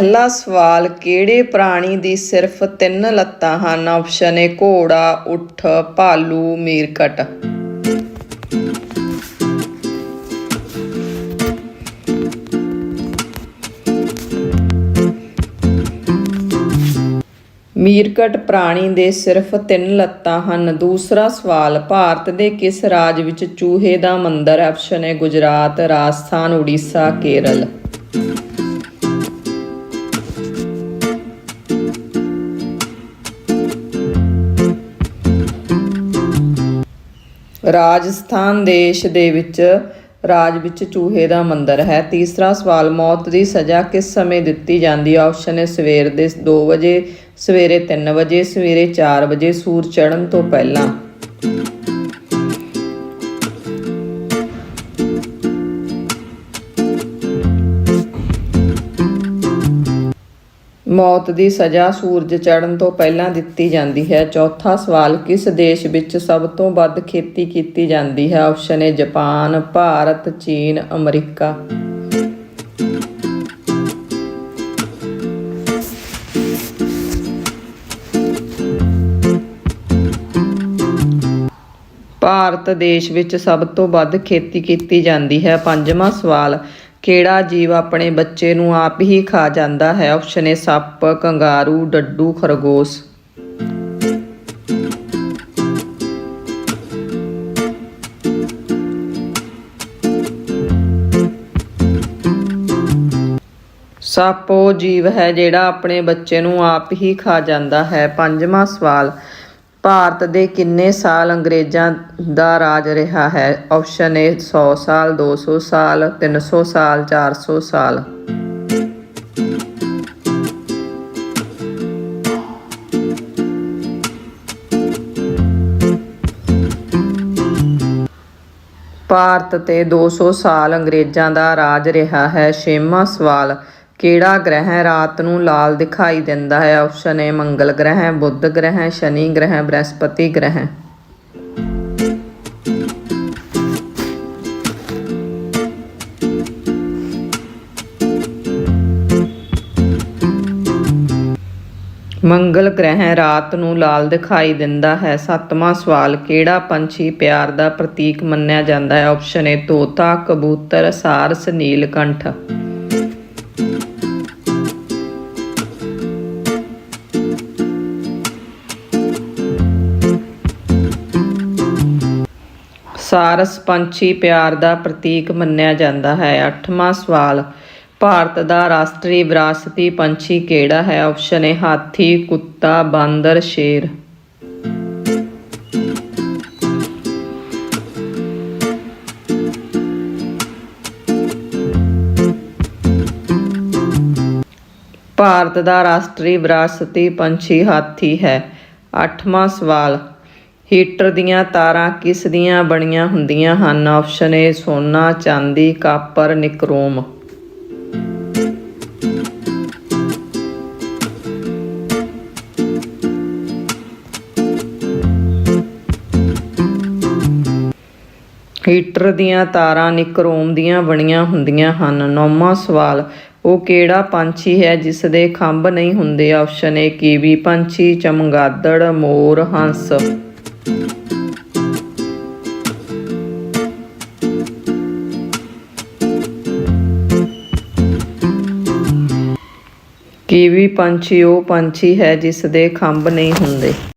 ਪਹਿਲਾ ਸਵਾਲ, ਕਿਹੜੇ ਪ੍ਰਾਣੀ ਦੀ ਸਿਰਫ ਤਿੰਨ ਲੱਤਾਂ ਹਨ? ਆਪਸ਼ਨ ਏ ਘੋੜਾ, ਉੱਠ, ਭਾਲੂ, ਮੀਰਕਟ। ਮੀਰਕਟ ਪ੍ਰਾਣੀ ਦੇ ਸਿਰਫ ਤਿੰਨ ਲੱਤਾਂ ਹਨ। ਦੂਸਰਾ ਸਵਾਲ, ਭਾਰਤ ਦੇ ਕਿਸ ਰਾਜ ਵਿੱਚ ਚੂਹੇ ਦਾ ਮੰਦਰ ਆਪਸ਼ਨ ਹੈ ਗੁਜਰਾਤ, ਰਾਜਸਥਾਨ, ਉੜੀਸਾ, ਕੇਰਲ। ਰਾਜਸਥਾਨ ਦੇਸ਼ ਦੇ ਵਿੱਚ ਰਾਜ ਵਿੱਚ ਚੂਹੇ ਦਾ ਮੰਦਰ ਹੈ। ਤੀਸਰਾ ਸਵਾਲ, ਮੌਤ ਦੀ ਸਜ਼ਾ ਕਿਸ ਸਮੇਂ ਦਿੱਤੀ ਜਾਂਦੀ ਹੈ? ਆਪਸ਼ਨ ਹੈ ਸਵੇਰ ਦੇ 2 ਵਜੇ, ਸਵੇਰੇ 3 ਵਜੇ, ਸਵੇਰੇ 4 ਵਜੇ ਸੂਰ ਚੜ੍ਹਨ ਤੋਂ ਪਹਿਲਾਂ। ਮੌਤ ਦੀ ਸਜ਼ਾ ਸੂਰਜ ਚੜ੍ਹਨ ਤੋਂ ਪਹਿਲਾਂ ਦਿੱਤੀ ਜਾਂਦੀ ਹੈ। ਚੌਥਾ ਸਵਾਲ, ਕਿਸ ਦੇਸ਼ ਵਿੱਚ ਸਭ ਤੋਂ ਵੱਧ ਖੇਤੀ ਕੀਤੀ ਜਾਂਦੀ ਹੈ? ਆਪਸ਼ਨ ਏ, ਜਾਪਾਨ, ਭਾਰਤ, ਚੀਨ, ਅਮਰੀਕਾ। ਭਾਰਤ ਦੇਸ਼ ਵਿੱਚ ਸਭ ਤੋਂ ਵੱਧ ਖੇਤੀ ਕੀਤੀ ਜਾਂਦੀ ਹੈ। ਪੰਜਵਾਂ ਸਵਾਲ ਕਿਹੜਾ ਜੀਵ ਆਪਣੇ ਬੱਚੇ ਨੂੰ ਆਪ ਹੀ ਖਾ ਜਾਂਦਾ ਹੈ? ਆਪਸ਼ਨ ਏ ਸੱਪ, ਕੰਗਾਰੂ, ਡੱਡੂ, ਖਰਗੋਸ਼। ਸੱਪ ਉਹ ਜੀਵ ਹੈ ਜਿਹੜਾ ਆਪਣੇ ਬੱਚੇ ਨੂੰ ਆਪ ਹੀ ਖਾ ਜਾਂਦਾ ਹੈ। ਪੰਜਵਾਂ ਸਵਾਲ ਭਾਰਤ ਦੇ ਕਿੰਨੇ ਸਾਲ ਅੰਗਰੇਜ਼ਾਂ ਦਾ ਰਾਜ ਰਿਹਾ ਹੈ? ਆਪਸ਼ਨ ਏ 100 ਸਾਲ 200 ਸਾਲ 300 ਸਾਲ 400 ਸਾਲ। ਭਾਰਤ ਤੇ 200 ਸਾਲ ਅੰਗਰੇਜ਼ਾਂ ਦਾ ਰਾਜ ਰਿਹਾ ਹੈ। ਛੇਵਾਂ ਸਵਾਲ ਕਿਹੜਾ ਗ੍ਰਹਿ ਰਾਤ ਨੂੰ ਲਾਲ ਦਿਖਾਈ ਦਿੰਦਾ ਹੈ? ਆਪਸ਼ਨ ਏ, ਮੰਗਲ ਗ੍ਰਹਿ, ਬੁੱਧ ਗ੍ਰਹਿ, ਸ਼ਨੀ ਗ੍ਰਹਿ, ਬ੍ਰਹਸਪਤੀ ਗ੍ਰਹਿ। ਮੰਗਲ ਗ੍ਰਹਿ ਰਾਤ ਨੂੰ ਲਾਲ ਦਿਖਾਈ ਦਿੰਦਾ ਹੈ। ਸੱਤਵਾਂ ਸਵਾਲ, ਕਿਹੜਾ ਪੰਛੀ ਪਿਆਰ ਦਾ ਪ੍ਰਤੀਕ ਮੰਨਿਆ ਜਾਂਦਾ ਹੈ? ਆਪਸ਼ਨ ਏ, ਤੋਤਾ, ਕਬੂਤਰ, ਸਾਰਸ, ਨੀਲਕੰਠ। ਸਾਰਸ ਪੰਛੀ ਪਿਆਰ ਦਾ ਪ੍ਰਤੀਕ ਮੰਨਿਆ ਜਾਂਦਾ ਹੈ। ਅੱਠਵਾਂ ਸਵਾਲ, ਭਾਰਤ ਦਾ ਰਾਸ਼ਟਰੀ ਵਿਰਾਸਤੀ ਪੰਛੀ ਕਿਹੜਾ ਹੈ? ਆਪਸ਼ਨ ਏ ਹਾਥੀ, ਕੁੱਤਾ, ਬਾਂਦਰ, ਸ਼ੇਰ। ਭਾਰਤ ਦਾ ਰਾਸ਼ਟਰੀ ਵਿਰਾਸਤੀ ਪੰਛੀ ਹਾਥੀ ਹੈ। ਅੱਠਵਾਂ ਸਵਾਲ ਹੀਟਰ ਦੀਆਂ ਤਾਰਾਂ ਕਿਸ ਦੀਆਂ ਬਣੀਆਂ ਹੁੰਦੀਆਂ ਹਨ? ਆਪਸ਼ਨ ਏ, ਸੋਨਾ, ਚਾਂਦੀ, ਕਾਪਰ, ਨਿਕਰੋਮ। ਹੀਟਰ ਦੀਆਂ ਤਾਰਾਂ ਨਿਕਰੋਮ ਦੀਆਂ ਬਣੀਆਂ ਹੁੰਦੀਆਂ ਹਨ। ਨੌਵਾਂ ਸਵਾਲ, ਉਹ ਕਿਹੜਾ ਪੰਛੀ ਹੈ ਜਿਸ ਦੇ ਖੰਭ ਨਹੀਂ ਹੁੰਦੇ? ਆਪਸ਼ਨ ਏ, ਕੀਵੀ ਪੰਛੀ, ਚਮਗਾਦੜ, ਮੋਰ, ਹੰਸ। ਕੀਵੀ ਪੰਛੀ ਉਹ ਪੰਛੀ ਹੈ ਜਿਸ ਦੇ ਖੰਭ ਨਹੀਂ ਹੁੰਦੇ।